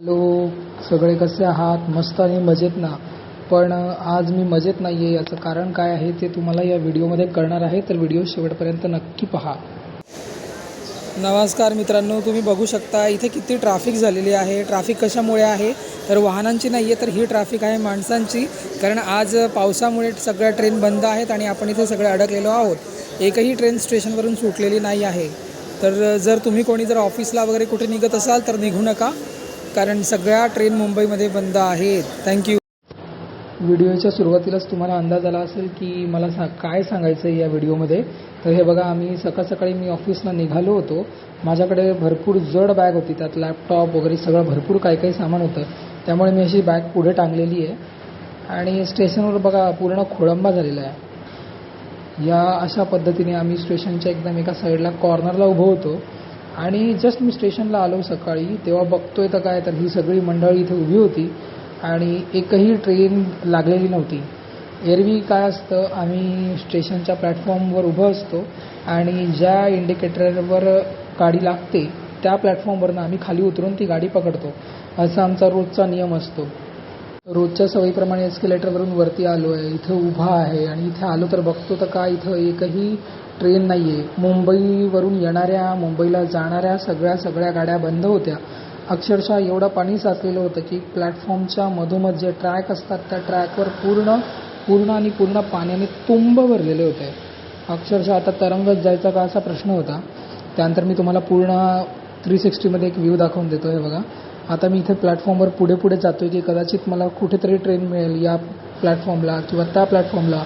Hello सगळे कसे आहात? मस्त आणि मजेत ना. पण आज मी मजेत नाही आहे याचं कारण काय आहे ते तुम्हाला या व्हिडिओमध्ये कळणार आहे तर व्हिडिओ शेवटपर्यंत नक्की पहा. नमस्कार मित्रांनो तुम्ही बघू शकता इथे किती ट्रॅफिक झालेली आहे. ट्रॅफिक कशामुळे आहे? तर वाहनांची नाही आहे तर ही ट्रॅफिक आहे माणसांची. कारण आज पावसामुळे सगळ्या ट्रेन बंद आहेत आणि आपण इथे सगळे अडकलेलो आहोत. एकही ट्रेन स्टेशनवरून सुटलेली नाही आहे. तर जर तुम्ही कोणी जर ऑफिसला वगैरे कुठे निघत असाल तर निघू नका. कारण सगळ्या ट्रेन मुंबईमध्ये बंद आहेत. थँक्यू व्हिडिओच्या सुरुवातीलाच तुम्हाला अंदाज आला असेल की मला सा काय सांगायचं आहे या व्हिडिओमध्ये. तर हे बघा आम्ही सकाळ सकाळी मी ऑफिसला निघालो होतो. माझ्याकडे भरपूर जड बॅग होती. त्यात लॅपटॉप वगैरे सगळं भरपूर काही काही सामान होतं. त्यामुळे मी अशी बॅग पुढे टांगलेली आहे. आणि स्टेशनवर बघा पूर्ण खोळंबा झालेला आहे. या अशा पद्धतीने आम्ही स्टेशनच्या एकदम एका साईडला कॉर्नरला उभं होतो. आणि जस्ट मी स्टेशनला आलो सकाळी तेव्हा बघतोय तर काय तर ही सगळी मंडळी इथे उभी होती आणि एकही ट्रेन लागलेली नव्हती. एरवी काय असतं आम्ही स्टेशनच्या प्लॅटफॉर्मवर उभं असतो आणि ज्या इंडिकेटरवर गाडी लागते त्या प्लॅटफॉर्मवरनं आम्ही खाली उतरून ती गाडी पकडतो. असा आमचा रोजचा नियम असतो. रोजच्या सवयीप्रमाणे एस्केलेटरवरून वरती आलो आहे इथं उभा आहे आणि इथे आलो तर बघतो तर काय इथं एकही ट्रेन नाही आहे मुंबईवरून येणाऱ्या मुंबईला जाणाऱ्या सगळ्या सगळ्या गाड्या बंद होत्या. अक्षरशः एवढं पाणी साचलेलं होतं की प्लॅटफॉर्मच्या मधोमध जे ट्रॅक असतात त्या ट्रॅकवर पूर्ण पूर्ण आणि पूर्ण पाण्याने तुंब भरलेले होते. अक्षरशः आता तरंगत जायचा का असा प्रश्न होता. त्यानंतर मी तुम्हाला पूर्ण थ्री सिक्स्टीमध्ये एक व्ह्यू दाखवून देतो हे बघा. आता मी इथे प्लॅटफॉर्मवर पुढे पुढे जातो की कदाचित मला कुठेतरी ट्रेन मिळेल या प्लॅटफॉर्मला किंवा त्या प्लॅटफॉर्मला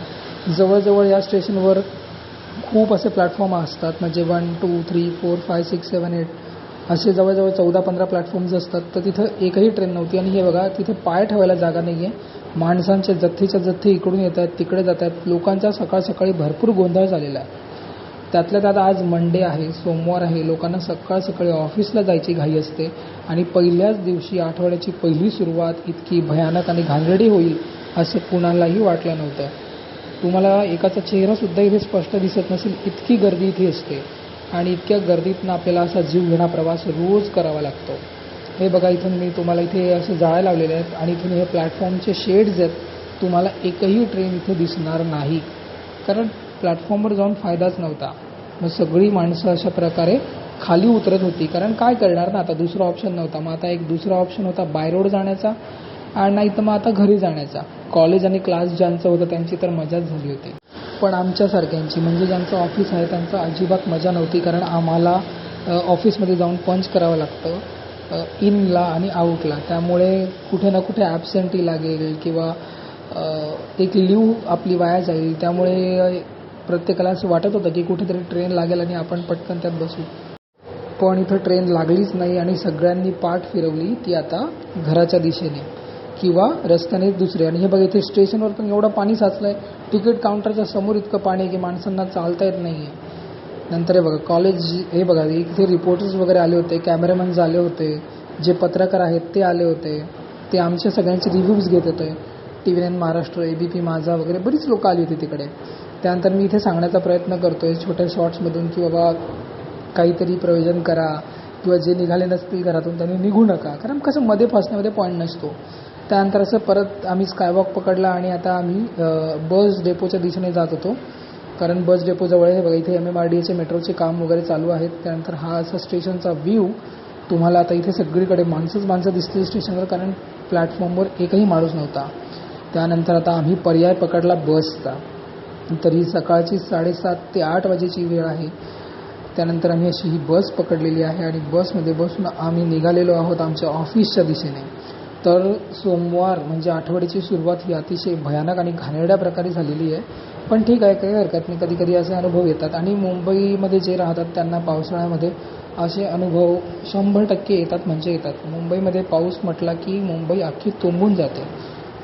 जवळजवळ या स्टेशनवर खूप असे प्लॅटफॉर्म असतात. म्हणजे one two three four five six seven eight असे जवळजवळ चौदा पंधरा प्लॅटफॉर्म्स असतात. तर तिथं एकही ट्रेन नव्हती. आणि हे बघा तिथे पाय ठेवायला जागा नाही आहे माणसांचे जथ्थेच्या जथ्थे इकडून येत आहेत तिकडे जात आहेत लोकांचा सकाळ सकाळी भरपूर गोंधळ झालेला आहे. त्यातल्या त्यात आज मंडे आहे सोमवार आहे. लोकांना सकाळ सकाळी ऑफिसला जायची घाई असते आणि पहिल्याच दिवशी आठवड्याची पहिली सुरुवात इतकी भयानक आणि घाणेरडी होईल असं कुणालाही वाटलं नव्हतं. तुम्हाला एकाचा चेहरासुद्धा इथे स्पष्ट दिसत नसेल इतकी गर्दी इथे असते आणि इतक्या गर्दीतनं आपल्याला असा जीव घेणा प्रवास रोज करावा लागतो. हे बघा इथून मी तुम्हाला इथे असं जाळ्या लावलेले आहेत आणि इथून हे प्लॅटफॉर्मचे शेड्स आहेत. तुम्हाला एकही ट्रेन इथे दिसणार नाही. कारण प्लॅटफॉर्मवर जाऊन फायदाच नव्हता. मग सगळी माणसं अशा प्रकारे खाली उतरत होती. कारण काय करणार ना आता दुसरा ऑप्शन नव्हता. मग आता एक दुसरा ऑप्शन होता बाय रोड जाण्याचा आणि नाही तर मग आता घरी जाण्याचा. कॉलेज आणि क्लास ज्यांचं होतं त्यांची तर मजाच झाली होती. पण आमच्यासारख्यांची म्हणजे ज्यांचं ऑफिस आहे त्यांचं अजिबात मजा नव्हती. कारण आम्हाला ऑफिसमध्ये जाऊन पंच करावं लागतं इनला आणि आऊटला त्यामुळे कुठे ना कुठे ॲबसेंटी लागेल किंवा एक लिव्ह आपली वाया जाईल. त्यामुळे प्रत्येकाला असं वाटत होतं की कुठेतरी ट्रेन लागेल आणि आपण पटकन त्यात बसू. पण इथं ट्रेन लागलीच नाही आणि सगळ्यांनी पाठ फिरवली ती आता घराच्या दिशेने किंवा रस्त्याने दुसरे. आणि हे बघा इथे स्टेशनवर पण एवढं पाणी साचलं आहे तिकीट काउंटरच्या समोर इतकं पाणी आहे की माणसांना चालता येत नाही आहे नंतर हे बघा कॉलेज हे बघा इथे रिपोर्टर्स वगैरे आले होते कॅमेरामॅन्स आले होते जे पत्रकार आहेत ते आले होते. ते आमच्या सगळ्यांचे रिव्ह्यूज घेत होते. T V nine Maharashtra A B P Majha वगैरे बरीच लोकं आली होती तिकडे. त्यानंतर मी इथे सांगण्याचा प्रयत्न करतो आहे छोट्या शॉर्ट्समधून की बाबा काहीतरी प्रयोजन करा किंवा जे निघाले नसतील घरातून त्यांनी निघू नका. कारण कसं मध्ये फसण्यामध्ये पॉईंट नसतो. त्यानंतर असं परत आम्ही स्कायवॉक पकडला आणि आता आम्ही बस डेपोच्या दिशेने जात होतो. कारण बस डेपोजवळ आहे. बघा इथे एम एम आर डी एचे मेट्रोचे काम वगैरे चालू आहेत. त्यानंतर हा असा स्टेशनचा व्ह्यू तुम्हाला आता इथे सगळीकडे माणसंच माणसं दिसतील स्टेशनवर कारण प्लॅटफॉर्मवर एकही माणूस नव्हता. त्यानंतर आता आम्ही पर्याय पकडला बसचा तर ही सकाळची साडेसात ते आठ वाजेची वेळ आहे. त्यानंतर आम्ही अशी ही बस पकडलेली आहे आणि बसमध्ये बसून आम्ही निघालेलो आहोत आमच्या ऑफिसच्या दिशेने. तर सोमवार म्हणजे आठवड्याची सुरुवात ही अतिशय भयानक आणि घाणेरड्या प्रकारे झालेली आहे. पण ठीक आहे काही हरकत नाही. कधी कधी असे अनुभव येतात आणि मुंबईमध्ये जे राहतात त्यांना पावसाळ्यामध्ये असे अनुभव शंभर टक्के येतात म्हणजे येतात. मुंबईमध्ये पाऊस म्हटला की मुंबई अख्खी तुंबून जाते.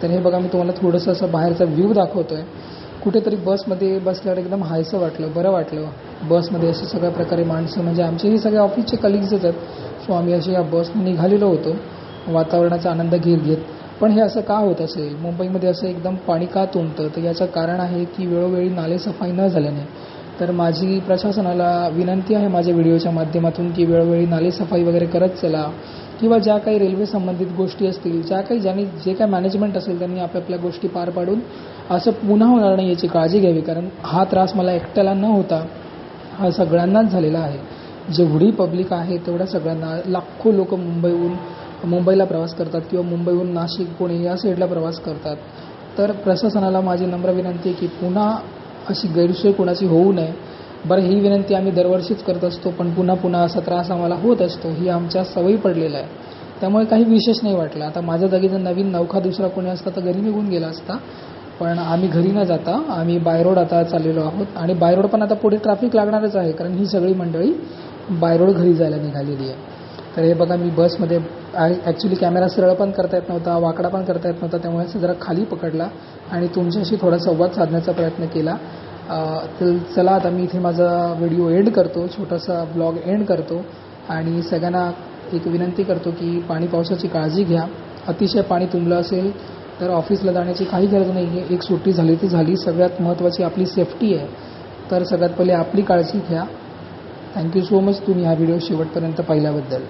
तर हे बघा मी तुम्हाला थोडंसं असं बाहेरचा व्ह्यू दाखवतो आहे कुठेतरी बसमध्ये बसल्यावर एकदम हायसं वाटलं बरं वाटलं. बसमध्ये असे सगळ्या प्रकारे माणसं म्हणजे आमचे हे सगळे ऑफिसचे कलिग्सच आहेत. सो आम्ही असे या बसने निघालेलो होतो. वातावरणाचा आनंद घेत घेत. पण हे असं का होत असेल मुंबईमध्ये असं एकदम पाणी का तुंबतं? तर याचं कारण आहे की वेळोवेळी नालेसफाई न झाल्याने तर माझी प्रशासनाला विनंती आहे माझ्या व्हिडिओच्या माध्यमातून की वेळोवेळी नालेसफाई वगैरे करत चला. किंवा ज्या काही रेल्वे संबंधित गोष्टी असतील ज्या काही ज्यांनी जे काही मॅनेजमेंट असेल त्यांनी आपापल्या गोष्टी पार पाडून असं पुन्हा होणार नाही याची काळजी घ्यावी. कारण हा त्रास मला एकट्याला न होता हा सगळ्यांनाच झालेला आहे. जेवढी पब्लिक आहे तेवढ्या सगळ्यांना लाखो लोक मुंबईहून मुंबईला प्रवास करतात किंवा मुंबईहून नाशिक पुणे या साईडला प्रवास करतात. तर प्रशासनाला माझी नम्र विनंती आहे की पुन्हा अशी गैरसोय कोणाची होऊ नये. बरं ही विनंती आम्ही दरवर्षीच करत असतो पण पुन्हा पुन्हा असा त्रास आम्हाला होत असतो ही आमच्या सवयी पडलेला आहे त्यामुळे काही विशेष नाही वाटलं. आता माझ्या जागी जर नवीन नौखा दुसरा कोणी असता तर घरी निघून गेला असता. पण आम्ही घरी न जाता आम्ही बायरोड आता चाललेलो आहोत. आणि बायरोड पण आता पुढे ट्रॅफिक लागणारच आहे कारण ही सगळी मंडळी बायरोड घरी जायला निघालेली आहे. तर हे बघा मी बसमध्ये ॲक्च्युली कॅमेरा सरळ पण करता येत नव्हता वाकडा पण करता येत नव्हता त्यामुळे असं जरा खाली पकडला आणि तुमच्याशी थोडा संवाद साधण्याचा प्रयत्न केला. तर चला आता मी इथे माझा व्हिडिओ एंड करतो छोटासा ब्लॉग एंड करतो आणि सगळ्यांना एक विनंती करतो की पाणी पावसाची काळजी घ्या. अतिशय पाणी तुंबलं असेल तर ऑफिसला जाण्याची काही गरज नाही आहे. एक सुट्टी झाली ती झाली. सगळ्यात महत्त्वाची आपली सेफ्टी आहे. तर सगळ्यात पहिले आपली काळजी घ्या. थँक्यू सो मच तुम्ही हा व्हिडिओ शेवटपर्यंत पाहिल्याबद्दल.